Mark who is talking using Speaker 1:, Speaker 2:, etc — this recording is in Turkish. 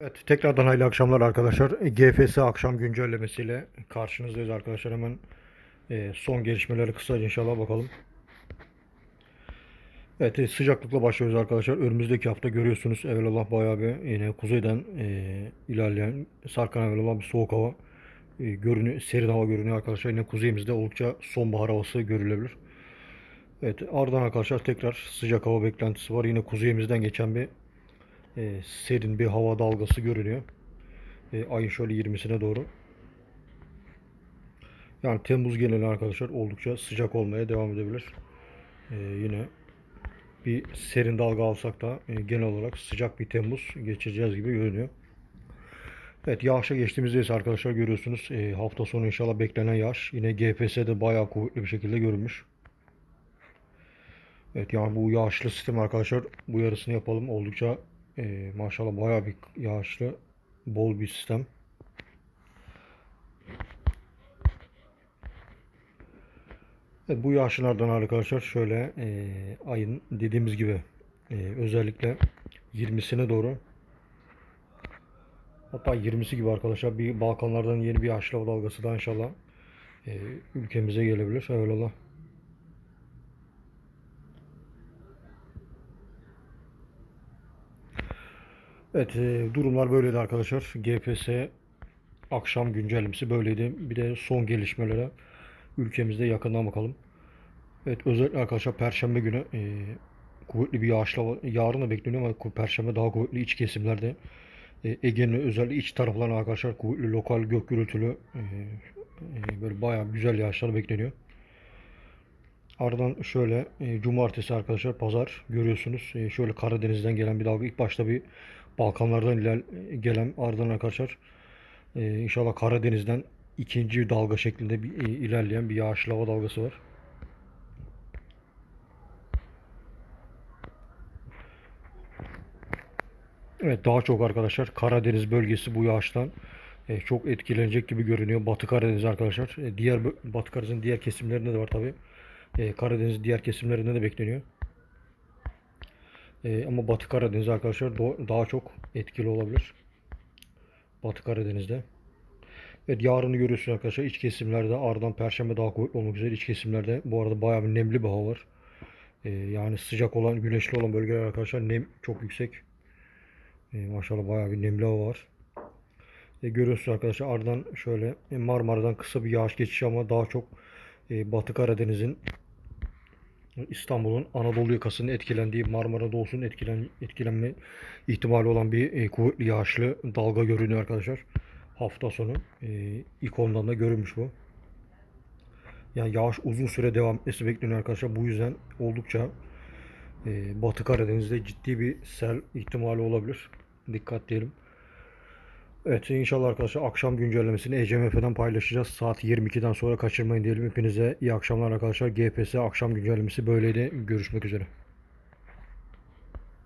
Speaker 1: Evet, tekrardan hayırlı akşamlar arkadaşlar. GFS akşam güncellemesiyle karşınızdayız arkadaşlar. Hemen e, son gelişmeleri kısaca inşallah bakalım. Evet, e, sıcaklıkla başlıyoruz arkadaşlar. Önümüzdeki hafta görüyorsunuz evvelallah bayağı bir yine kuzeyden e, ilerleyen sarkan evvelallah bir soğuk hava e, görünüyor, serin hava görünüyor arkadaşlar. Yine kuzeyimizde oldukça sonbahar havası görülebilir. Evet, ardından arkadaşlar tekrar sıcak hava beklentisi var. Yine kuzeyimizden geçen bir e, serin bir hava dalgası görünüyor. E, ayın şöyle 20'sine doğru. Yani Temmuz geneli arkadaşlar oldukça sıcak olmaya devam edebilir. E, yine bir serin dalga alsak da e, genel olarak sıcak bir Temmuz geçireceğiz gibi görünüyor. Evet yağışa geçtiğimizde ise arkadaşlar görüyorsunuz e, hafta sonu inşallah beklenen yağış yine GFS'de bayağı kuvvetli bir şekilde görünmüş. Evet yani bu yağışlı sistem arkadaşlar bu yarısını yapalım. Oldukça e, maşallah bayağı bir yağışlı bol bir sistem. Evet, bu yağışlardan arkadaşlar şöyle e, ayın dediğimiz gibi e, özellikle 20'sine doğru hatta 20'si gibi arkadaşlar bir Balkanlardan yeni bir yağışlı dalgası da inşallah e, ülkemize gelebilir. Eyvallah. Evet, e, durumlar böyleydi arkadaşlar. GPS akşam güncellemesi böyleydi. Bir de son gelişmelere ülkemizde yakından bakalım. Evet, özellikle arkadaşlar Perşembe günü e, kuvvetli bir yağışla yarın da bekleniyor ama Perşembe daha kuvvetli iç kesimlerde e, Ege'nin özellikle iç taraflarına arkadaşlar kuvvetli lokal gök gürültülü e, e, böyle bayağı güzel yağışlar bekleniyor. Ardından şöyle e, cumartesi arkadaşlar pazar görüyorsunuz. E, şöyle Karadeniz'den gelen bir dalga. İlk başta bir Balkanlardan iler, gelen ardından arkadaşlar e, inşallah Karadeniz'den ikinci dalga şeklinde bir, e, ilerleyen bir yağışlı hava dalgası var. Evet daha çok arkadaşlar Karadeniz bölgesi bu yağıştan e, çok etkilenecek gibi görünüyor. Batı Karadeniz arkadaşlar. E, diğer Batı Karadeniz'in diğer kesimlerinde de var tabi. E, Karadeniz diğer kesimlerinde de bekleniyor. E, ama Batı Karadeniz arkadaşlar daha çok etkili olabilir. Batı Karadeniz'de. Evet yarını görüyorsunuz arkadaşlar iç kesimlerde ardından Perşembe daha kuvvetli olmak üzere iç kesimlerde bu arada bayağı bir nemli bir hava var. E, yani sıcak olan güneşli olan bölgeler arkadaşlar nem çok yüksek. Maşallah bayağı bir nemli hava var. Görüyorsunuz arkadaşlar ardından şöyle Marmara'dan kısa bir yağış geçişi ama daha çok Batı Karadeniz'in İstanbul'un Anadolu yakasının etkilendiği Marmara Doğusu'nun etkilen, etkilenme ihtimali olan bir e, kuvvetli yağışlı dalga görünüyor arkadaşlar. Hafta sonu e, ilk ondan da görünmüş bu. Yani yağış uzun süre devam etmesi bekleniyor arkadaşlar. Bu yüzden oldukça e, Batı Karadeniz'de ciddi bir sel ihtimali olabilir. Dikkat diyelim. Evet inşallah arkadaşlar akşam güncellemesini ECMF'den paylaşacağız. Saat 22'den sonra kaçırmayın diyelim. Hepinize iyi akşamlar arkadaşlar. GPS akşam güncellemesi böyleydi. Görüşmek üzere.